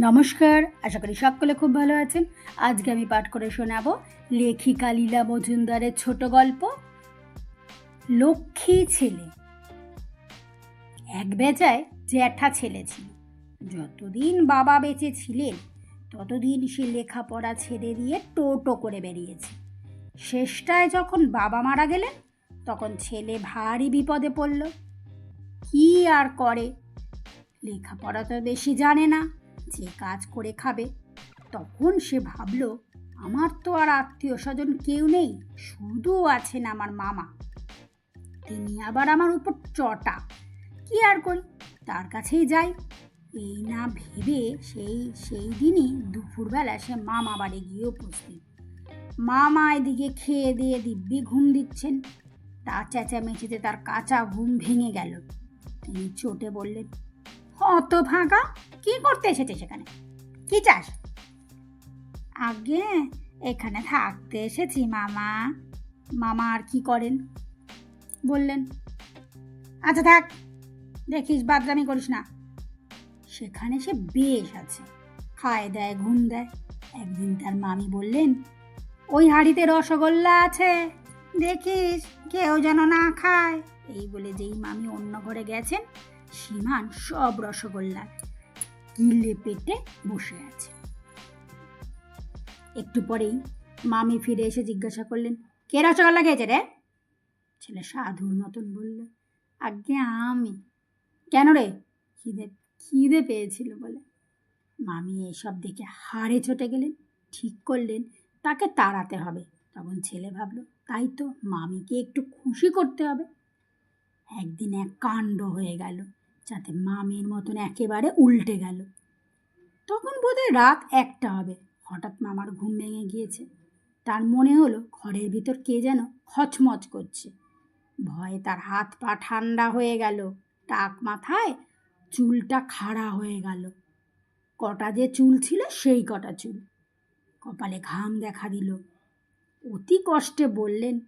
নমস্কার, আশা করি সকলে খুব ভালো আছেন। আজকে আমি পাঠ করে শোনাবো লেখিকা লীলা মজুমদারের ছোট গল্প, লক্ষ্মী ছেলে। এক বেজায় জ্যাঠা ছেলে ছিল। যতদিন বাবা বেঁচে ছিলেন, ততদিন সে লেখাপড়া ছেড়ে দিয়ে টোটো করে বেরিয়েছে। শেষটায় যখন বাবা মারা গেলেন, তখন ছেলে ভারী বিপদে পড়ল। কি আর করে? লেখাপড়া তো বেশি জানে না। যে কাজ করে খাবে। তখন সে ভাবল, আমার তো আর আত্মীয় স্বজন কেউ নেই, শুধু আছেন আমার মামা। তিনি আবার আমার উপর চটা। কি আর করি? তার কাছেই যাই। এই না ভেবে সেই সেই দিনই দুপুরবেলা সে মামা বাড়ি গিয়ে উপস্থিত। মামা এদিকে খেয়ে দিয়ে দিব্যি ঘুম দিচ্ছেন। তার চেঁচামেচিতে তার কাঁচা ঘুম ভেঙে গেল। তিনি চোটে বললেন অত ভাগা? কি করতে এসেছে সেখানে? কি চাস? আগে এখানে থাকতে এসেছি, মামা। মামা আর কি করেন? বললেন আচ্ছা থাক। দেখিস, বাদরামি করিস না। সেখানে সে বেশ আছে। খায় দেয়, ঘুম দেয়। একদিন তার মামি বললেন, ওই হাঁড়িতে রসগোল্লা আছে। দেখিস, কেউ যেন না খায়। এই বলে যেই মামি অন্য ঘরে গেছেন সীমান সব রসগোল্লা গিলে পেটে বসে আছে। একটু পরেই মামি ফিরে এসে জিজ্ঞাসা করলেন, কে রসগোল্লা খেয়েছে রে? ছেলে সাধুর মতন বলল আগে আমি। কেন রে? খিদে খিদে পেয়েছিল বলে। মামি এসব দেখে হাড়ে চটে গেলেন, ঠিক করলেন, তাকে তাড়াতে হবে। তখন ছেলে ভাবলো, তাই তো মামিকে একটু খুশি করতে হবে। একদিন এক কাণ্ড হয়ে গেল যাতে মামির মতন একেবারে উল্টে গেল। তখন বোধহয় রাত একটা হবে। হঠাৎ মামার ঘুম ভেঙে গিয়েছে। তার মনে হলো ঘরের ভিতর কে যেন খচমচ করছে। ভয়ে তার হাত পা ঠান্ডা হয়ে গেল। টাক মাথায় চুলটা খাড়া হয়ে গেল। কটা যে চুল ছিল সেই কটা চুল। কপালে ঘাম দেখা দিল। অতি কষ্টে বললেন,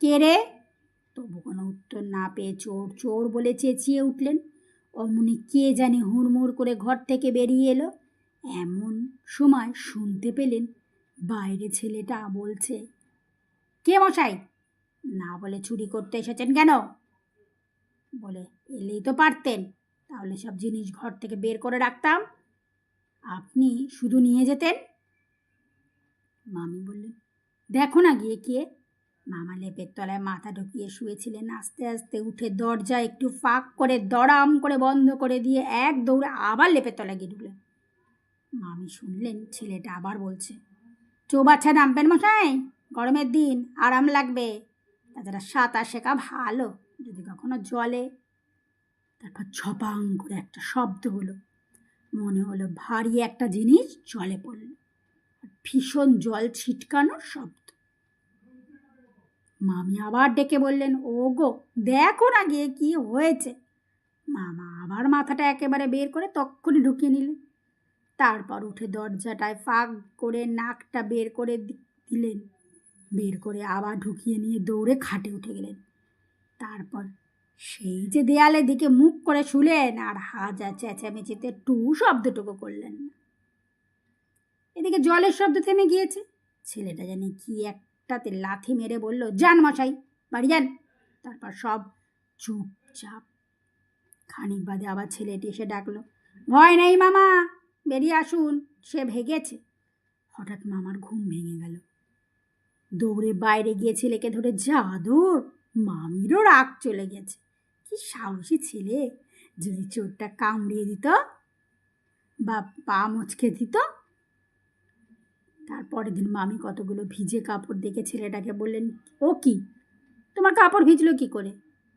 কে রে? তবু কোনো উত্তর না পেয়ে চোর চোর বলে চেঁচিয়ে উঠলেন। অমনি কে জানে হুড়মুড় করে ঘর থেকে বেরিয়ে এলো। এমন সময় শুনতে পেলেন বাইরে ছেলেটা বলছে, কে মশাই? না বলে চুরি করতে এসেছেন কেন? বলে, এলেই তো পারতেন, তাহলে সব জিনিস ঘর থেকে বের করে রাখতাম। আপনি শুধু নিয়ে যেতেন? মামি বললেন, দেখো না গিয়ে কে মামা লেপের তলায় মাথা ঢুকিয়ে শুয়েছিলেন, আস্তে আস্তে উঠে দরজা একটু ফাঁক করে দড়াম করে বন্ধ করে দিয়ে এক দৌড়ে আবার লেপের তলায় গিয়ে ঢুকলেন। মামি শুনলেন, ছেলেটা আবার বলছে চৌবাচ্চা নামবেন মশাই, গরমের দিন, আরাম লাগবে। তাছাড়া সাঁতার শেখা ভালো, যদি কখনো জলে। তারপর ছপাং করে একটা শব্দ হলো। মনে হলো ভারী একটা জিনিস জলে পড়ল। ভীষণ জল ছিটকানোর শব্দ। মামি আবার ডেকে বললেন ও গো দেখো না গিয়ে কি হয়েছে। মামা আবার মাথাটা একেবারে বের করে তক্ষুনি ঢুকিয়ে নিলেন। তারপর উঠে দরজাটায় ফাঁক করে নাকটা বের করে দিলেন। বের করে আবার ঢুকিয়ে নিয়ে দৌড়ে খাটে উঠে গেলেন। তারপর সেই যে দেয়ালের দিকে মুখ করে শুলেন আর হাজা চেঁচামেচিতে টু শব্দটুকু করলেন। না এদিকে জলের শব্দ থেমে গিয়েছে। ছেলেটা জানি কি একটাতে লাথি মেরে বলল, যান মশাই, বাড়ি যান। তারপর সব চুপচাপ খানিক বাদে আবার ছেলেটি এসে ডাকলো, ভয় নেই মামা, বেরিয়ে আসুন, সে ভেগেছে। হঠাৎ মামার ঘুম ভেঙে গেল। দৌড়ে বাইরে গিয়ে ছেলেকে ধরে, জাদুর, মামিরও রাগ চলে গেছে। কি সাহসী ছেলে, যদি চোরটা কামড়িয়ে দিত বা পা মুচকে দিত তারপরের দিন মামি কতগুলো ভিজে কাপড় দেখে ছেলেটাকে বললেন, ও কি? তোমার কাপড় ভিজলো কি করে?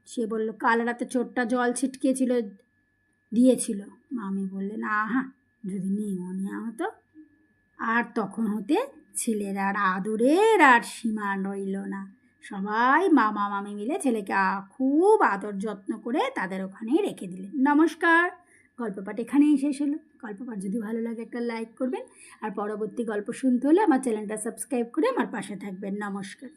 সে বলল, কাল রাতে চোরটা জল ছিটকেছিল, দিয়েছিল। মামি বললেন, আহা, যদি নিউমোনিয়া হতো, আর তখন হতে ছেলের আর আদরের আর সীমা রইল না। সবাই মামা, মামি মিলে ছেলেকে খুব আদর যত্ন করে তাদের ওখানেই রেখে দিলেন। নমস্কার। গল্প পাঠ এখানেই শেষ হলো। গল্পপাঠ যদি ভালো লাগে একটা লাইক করবেন। আর পরবর্তী গল্প শুনতে হলে আমার চ্যানেলটা সাবস্ক্রাইব করে আমার পাশে থাকবেন। নমস্কার।